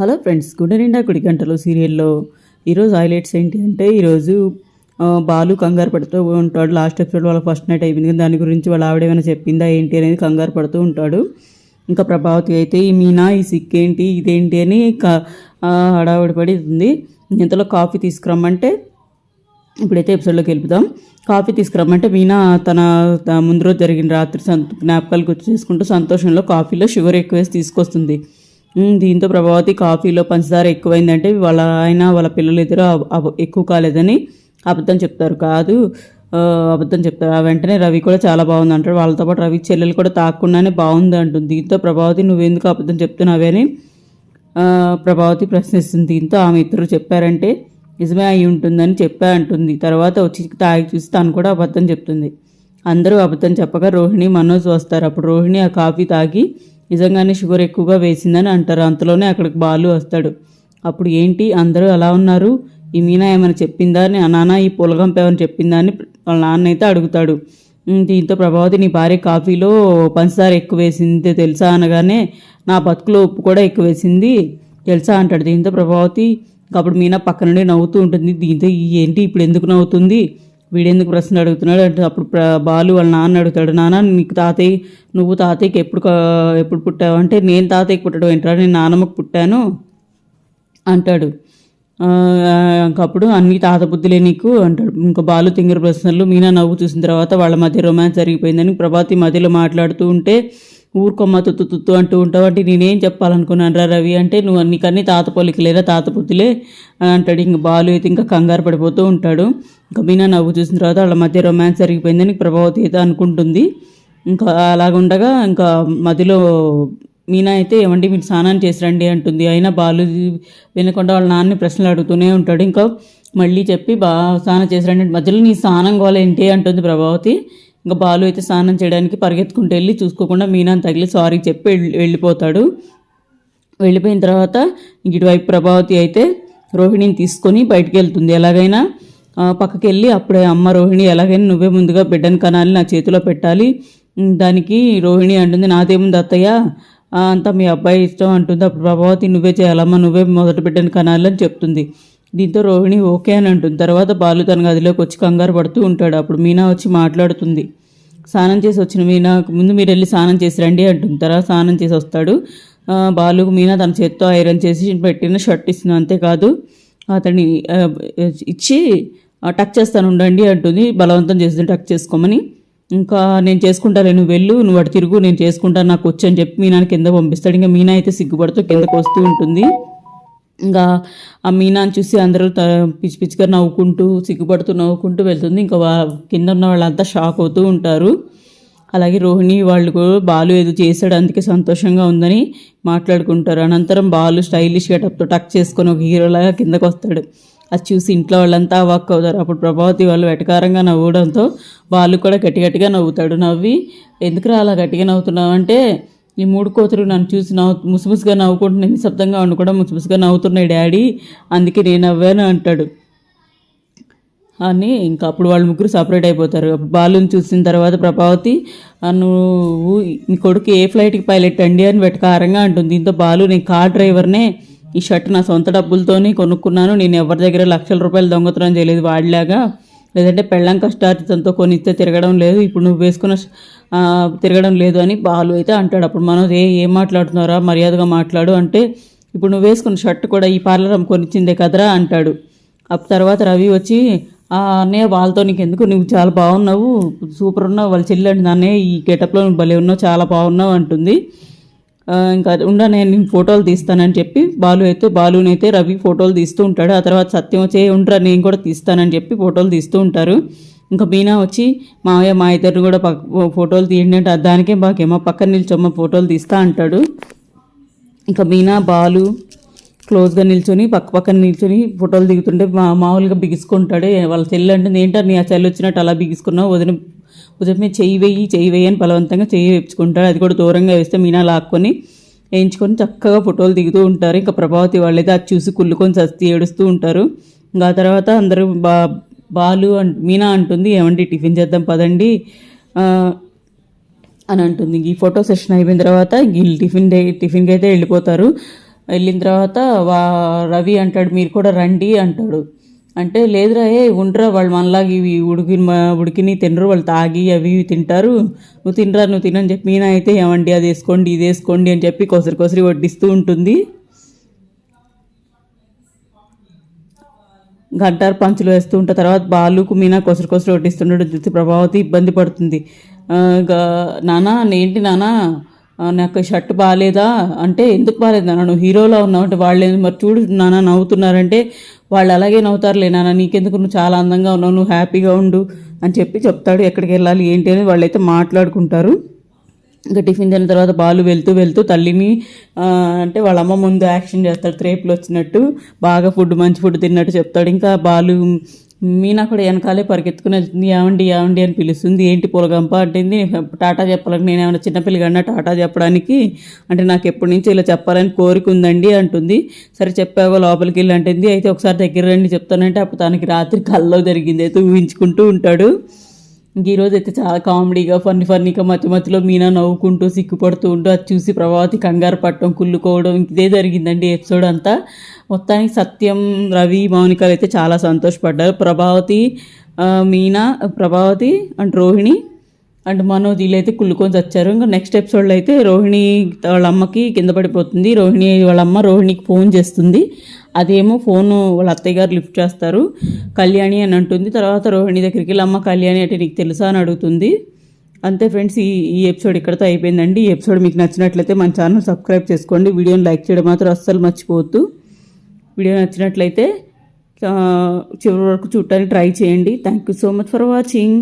Hello friends గుండె నిండా కుడి గంటలు సీరియల్లో ఈరోజు హైలైట్స్ ఏంటి అంటే ఈరోజు బాలు కంగారు పడుతూ ఉంటాడు. లాస్ట్ ఎపిసోడ్ వాళ్ళ ఫస్ట్ నైట్ అయిపోయింది. కానీ దాని గురించి వాళ్ళ ఆవిడ ఏమైనా చెప్పిందా ఏంటి అనేది కంగారు పడుతూ ఉంటాడు. ఇంకా ప్రభావతి అయితే ఈ మీనా ఈ సిక్ ఏంటి ఇదేంటి అని హడావిడి హడావుడి పడి ఉంది. ఇంతలో కాఫీ తీసుకురమ్మంటే ఇప్పుడైతే ఎపిసోడ్లోకి వెళ్పుదాం కాఫీ తీసుకురమ్మంటే మీనా తన త- ముందు రోజు జరిగిన రాత్రి సంత జ్ఞాపకాలు గుర్తు చేసుకుంటూ సంతోషంలో కాఫీలో షుగర్ ఎక్కువ వేసి తీసుకొస్తుంది. దీంతో ప్రభావతి కాఫీలో పంచదార ఎక్కువైందంటే వాళ్ళ ఆయన వాళ్ళ పిల్లలు ఇద్దరు ఎక్కువ కాలేదని అబద్ధం చెప్తారు. కాదు అబద్ధం చెప్తారు. ఆ వెంటనే రవి కూడా చాలా బాగుంది అంటాడు వాళ్ళతో పాటు రవి చెల్లెలు కూడా తాకుండానే బాగుంది అంటుంది దీంతో ప్రభావతి నువ్వెందుకు అబద్ధం చెప్తున్నావే అని ప్రభావతి ప్రశ్నిస్తుంది. దీంతో ఆమె ఇద్దరు చెప్పారంటే నిజమే అయి ఉంటుందని చెప్పా అంటుంది. తర్వాత వచ్చి తాగి చూసి తను కూడా అబద్ధం చెప్తుంది. అందరూ అబద్ధం చెప్పగా రోహిణి మనోజ్ వస్తారు. అప్పుడు రోహిణి ఆ కాఫీ తాగి నిజంగానే షుగర్ ఎక్కువగా వేసిందని అంటారు. అంతలోనే అక్కడికి బాలు వస్తాడు. అప్పుడు ఏంటి? అందరూ అలా ఉన్నారు? ఈ మీనా ఏమైనా చెప్పిందా? అని ఆ నాన్న ఈ పులగంప ఏమైనా చెప్పిందా? అని వాళ్ళ నాన్న అయితే అడుగుతాడు దీంతో ప్రభావతి నీ భార్య కాఫీలో పంచదార ఎక్కువ వేసింది తెలుసా? అనగానే నా బతుకులో ఉప్పు కూడా ఎక్కువ వేసింది తెలుసా? అంటాడు. దీంతో ప్రభావతి అప్పుడు మీనా పక్క నుండి నవ్వుతూ ఉంటుంది. దీంతో ఏంటి? ఇప్పుడు ఎందుకు నవ్వుతుంది? వీడెందుకు ప్రశ్న అడుగుతున్నాడు? అంటే అప్పుడు ప్ర- బాలు వాళ్ళ నాన్న అడుగుతాడు నాన్న నీకు తాతయ్య నువ్వు తాతయ్యకి ఎప్పుడు ఎప్పుడు పుట్టావు? అంటే నేను తాతయ్యకి పుట్టడం ఏంట్రా? నేను నాన్నమ్మకు పుట్టాను అంటాడు. ఆ, ఇంకప్పుడు అన్ని తాత బుద్ధులే నీకు అంటాడు. ఇంకా బాలు తింగర ప్రశ్నలు మీనా నవ్వు చూసిన తర్వాత వాళ్ళ మధ్య రొమాన్స్ జరిగిపోయిందని ప్రభాతి మధ్యలో మాట్లాడుతూ ఉంటే ఊరుకొమ్మ తుత్తు తుత్తు అంటూ ఉంటావు. అంటే నేనేం చెప్పాలనుకున్నాను రా రవి? అంటే నువ్వు నీకన్నీ తాత పోలికలేరా తాత బుద్ధులే? అని అంటాడు. ఇంక బాలు అయితే ఇంకా కంగారు పడిపోతూ ఉంటాడు. ఇంకా మీనా నవ్వు చూసిన తర్వాత వాళ్ళ మధ్య రొమాన్స్ జరిగిపోయిందని ప్రభావతి అయితే అనుకుంటుంది. ఇంకా అలాగుండగా ఇంకా మధ్యలో మీనా అయితే ఏమండి మీరు స్నానం చేసి రండి అంటుంది. అయినా బాలు వినకుండా వాళ్ళ నాన్నని ప్రశ్నలు అడుగుతూనే ఉంటాడు. ఇంకా మళ్ళీ చెప్పి బా స్నానం చేసి రండి. మధ్యలో నీ స్నానం గోల ఏంటి? అంటుంది ప్రభావతి. ఇంకా బాలు అయితే స్నానం చేయడానికి పరిగెత్తుకుంటూ వెళ్ళి చూసుకోకుండా మీనాన్ని తగిలి సారీ చెప్పి వెళ్ళి వెళ్ళిపోతాడు. వెళ్ళిపోయిన తర్వాత ఇటువైపు ప్రభావతి అయితే రోహిణిని తీసుకొని బయటికి వెళ్తుంది. ఎలాగైనా పక్కకి వెళ్ళి అప్పుడే అమ్మ రోహిణి ఎలాగైనా నువ్వే ముందుగా బిడ్డను కనాలి నా చేతిలో పెట్టాలి. దానికి రోహిణి అంటుంది నాదేముంది అత్తయ్య అంతా మీ అబ్బాయి ఇష్టం అంటుంది. అప్పుడు ప్రభావతి నువ్వే చేయాలమ్మా నువ్వే మొదటి బిడ్డను కనాలి అని చెప్తుంది. దీంతో రోహిణి ఓకే అని అంటుంది. తర్వాత బాలు తన గదిలోకి వచ్చి కంగారు పడుతూ ఉంటాడు. అప్పుడు మీనా వచ్చి మాట్లాడుతుంది. స్నానం చేసి వచ్చిన మీనాకు ముందు మీరు వెళ్ళి స్నానం చేసి రండి అంటుంది. తర్వాత స్నానం చేసి వస్తాడు. బాలుకు మీనా తన చేత్తో ఐరన్ చేసి పెట్టిన షర్ట్ ఇస్తుంది. అంతేకాదు అతన్ని ఇచ్చి టచ్ టక్ చేస్తాను ఉండండి అంటుంది. బలవంతం చేస్తుంది టక్ చేసుకోమని. ఇంకా నేను చేసుకుంటాను నువ్వు వెళ్ళు నువ్వు అటు తిరుగు నేను చేసుకుంటాను నాకు వచ్చి అని చెప్పి మీనాని కింద పంపిస్తాడు. ఇంకా మీనా అయితే సిగ్గుపడుతూ కిందకు వస్తూ ఉంటుంది. ఇంకా ఆ మీనాని చూసి అందరూ త- పిచ్చి పిచ్చిగా నవ్వుకుంటూ సిగ్గుపడుతూ నవ్వుకుంటూ వెళ్తుంది. ఇంకా వా కింద ఉన్న వాళ్ళంతా షాక్ అవుతూ ఉంటారు. అలాగే రోహిణి వాళ్ళు కూడా బాలు ఏదో చేశాడు అందుకే సంతోషంగా ఉందని మాట్లాడుకుంటారు. అనంతరం బాలు స్టైలిష్ గెటప్తో టక్ చేసుకొని ఒక హీరోలాగా కిందకు వస్తాడు అది చూసి ఇంట్లో వాళ్ళంతా అవాక్ అవుతారు. అప్పుడు ప్రభావతి వాళ్ళు వెటకారంగా నవ్వడంతో వాళ్ళు కూడా గట్టి గట్టిగా నవ్వుతాడు. నవ్వి ఎందుకురా అలా గట్టిగా నవ్వుతున్నావు? అంటే ఈ మూడు కోతులు నన్ను చూసి నవ్వు ముసుముసుగా నవ్వుకుంటున్నాయి నిశ్శబ్దంగా ఉండి కూడా ముసుముసుగా నవ్వుతున్నాయి డాడీ. అందుకే నేను నవ్వాను అంటాడు. అని ఇంకా అప్పుడు వాళ్ళు ముగ్గురు సపరేట్ అయిపోతారు. అప్పుడు బాలుని చూసిన తర్వాత ప్రభావతి నువ్వు నీ కొడుకు ఏ ఫ్లైట్కి పైలట్ అండి? అని వెటకారంగా అంటుంది. దీంతో బాలు నేను కార్ డ్రైవర్నే ఈ షర్ట్ నా సొంత డబ్బులతోనే కొనుక్కున్నాను. నేను ఎవరి దగ్గర లక్షల రూపాయలు దొంగతనం చేయలేదు వాడిలాగా. లేదంటే పెళ్ళం కష్టార్జితంతో కొనిస్తే తిరగడం లేదు. ఇప్పుడు నువ్వు వేసుకున్న తిరగడం లేదు అని బాలు అయితే అంటాడు. అప్పుడు మనోజ్ ఏ ఏం మాట్లాడుతున్నారా మర్యాదగా మాట్లాడు అంటే ఇప్పుడు నువ్వు వేసుకున్న షర్ట్ కూడా ఈ పార్లర్ అమ్మ కొనిచ్చిందే కదరా అంటాడు. అప్పుడు తర్వాత రవి వచ్చి ఆ అన్నయ్య వాళ్ళతో నీకు ఎందుకు నువ్వు చాలా బాగున్నావు సూపర్ ఉన్నావు వాళ్ళ చెల్లి అంటే అన్నయ్య ఈ గెటప్లో నువ్వు భలే ఉన్నావు చాలా బాగున్నావు అంటుంది. ఇంకా ఉండా నేను నేను ఫోటోలు తీస్తానని చెప్పి బాలు అయితే బాలునైతే రవి ఫోటోలు తీస్తూ ఉంటాడు. ఆ తర్వాత సత్యం వచ్చే ఉండరా నేను కూడా తీస్తానని చెప్పి ఫోటోలు తీస్తూ ఉంటారు. ఇంకా మీనా వచ్చి మావయ్య మా ఇద్దరు కూడా పక్క ఫోటోలు తీయండి అంటే దానికే బాకేమో పక్కన నిల్చొమ్మ ఫోటోలు తీస్తా అంటాడు. ఇంకా మీనా బాలు క్లోజ్గా నిల్చొని పక్క పక్కన నిల్చొని ఫోటోలు దిగుతుంటే మా మామూలుగా బిగుసుకుంటాడు. వాళ్ళ చెల్లి అంటే ఏంటో నీ ఆ చెల్లి వచ్చినట్టు అలా బిగుసుకున్నావు? వదిన ఉదయం మీద చెయ్యి వెయ్యి చెయ్యి వెయ్యి అని బలవంతంగా చెయ్యి వేపించుకుంటాడు. అది కూడా దూరంగా వేస్తే మీనా లాక్కొని వేయించుకొని చక్కగా ఫోటోలు దిగుతూ ఉంటారు. ఇంకా ప్రభావతి వాళ్ళైతే అది చూసి కుళ్ళుకొని చస్తి ఏడుస్తూ ఉంటారు. ఇంకా ఆ తర్వాత అందరూ బా బాలు అంట మీనా అంటుంది ఏమండి టిఫిన్ చేద్దాం పదండి. అని అంటుంది. ఈ ఫోటో సెషన్ అయిపోయిన తర్వాత వీళ్ళు టిఫిన్ టిఫిన్కి అయితే వెళ్ళిపోతారు. వెళ్ళిన తర్వాత వా రవి అంటాడు మీరు కూడా రండి అంటాడు. అంటే లేదురా ఏ ఉండరా వాళ్ళు మనలాగా ఇవి ఉడికి ఉడికిని తినరు వాళ్ళు తాగి అవి ఇవి తింటారు. నువ్వు తినరా నువ్వు తినని చెప్పి మీనా అయితే ఏమండి అది వేసుకోండి ఇది వేసుకోండి అని చెప్పి కొసరి కొసరి వడ్డిస్తూ ఉంటుంది. గంటారు పంచులు వేస్తూ ఉంటా తర్వాత బాలుకు మీనా కొసరు కొసరు ఒట్టిస్తుండడు చూసి ప్రభావతి ఇబ్బంది పడుతుంది. నానా ఏంటి నానా నాకు షర్ట్ బాగాలేదా అంటే ఎందుకు బాగాలేదు నాన్న నువ్వు హీరోలో ఉన్నావు అంటే వాళ్ళు మరి చూడు నాన్న నవ్వుతున్నారంటే వాళ్ళు అలాగే నవ్వుతారులే నాన్న నీకెందుకు నువ్వు చాలా అందంగా ఉన్నావు నువ్వు హ్యాపీగా ఉండు అని చెప్పి చెప్తాడు ఎక్కడికి వెళ్ళాలి ఏంటి అని వాళ్ళైతే మాట్లాడుకుంటారు. ఇంకా టిఫిన్ తిన్న తర్వాత బాలు వెళ్తూ వెళ్తూ తల్లిని అంటే వాళ్ళ అమ్మ ముందు యాక్షన్ చేస్తాడు త్రేపులు వచ్చినట్టు. బాగా ఫుడ్ మంచి ఫుడ్ తిన్నట్టు చెప్తాడు. ఇంకా బాలు మీనా కూడా వెనకాలే పరిగెత్తుకుని వెళ్తుంది. ఏమండి ఏమండి అని పిలుస్తుంది. ఏంటి పొలగంప? అంటుంది. టాటా చెప్పాలని నేను ఏమైనా చిన్నపిల్లగన్నా టాటా చెప్పడానికి? అంటే నాకు ఎప్పటి నుంచి ఇలా చెప్పాలని కోరిక ఉందండి అంటుంది. సరే చెప్పావో లోపలికి వెళ్ళి అంటుంది. అయితే ఒకసారి దగ్గర రండి చెప్తానంటే అప్పుడు తనకి రాత్రి కల్లో జరిగింది. అయితే ఊహించుకుంటూ ఉంటాడు. ఇంక ఈరోజు అయితే చాలా కామెడీగా ఫన్నీ ఫన్నీగా మధ్య మధ్యలో మీనా నవ్వుకుంటూ సిగ్గుపడుతూ ఉంటూ అది చూసి ప్రభావతి కంగారు పట్టడం కుళ్ళుకోవడం ఇదే జరిగిందండి ఎపిసోడ్ అంతా. మొత్తానికి సత్యం రవి మౌనికలు అయితే చాలా సంతోషపడ్డారు. ప్రభావతి మీనా ప్రభావతి అండ్ రోహిణి అండ్ మనోజ్ వీళ్ళైతే కుళ్ళుకొని వచ్చారు. ఇంకా నెక్స్ట్ ఎపిసోడ్లో అయితే రోహిణి వాళ్ళ అమ్మకి కింద పడిపోతుంది. రోహిణి వాళ్ళ అమ్మ రోహిణికి ఫోన్ చేస్తుంది. అదేమో ఫోన్ వాళ్ళ అత్తయ్య గారు లిఫ్ట్ చేస్తారు. కళ్యాణి అని అంటుంది. తర్వాత రోహిణి దగ్గరికి వెళ్ళి అమ్మ కళ్యాణి అంటే నీకు తెలుసా? అని అడుగుతుంది. అంతే ఫ్రెండ్స్ ఈ ఈ ఎపిసోడ్ ఇక్కడతో అయిపోయిందండి. ఈ ఎపిసోడ్ మీకు నచ్చినట్లయితే మన ఛానల్ సబ్స్క్రైబ్ చేసుకోండి. వీడియోని లైక్ చేయడం మాత్రం అస్సలు మర్చిపోవద్దు. వీడియో నచ్చినట్లయితే చివరి వరకు చూడటానికి ట్రై చేయండి. Thank you so much for watching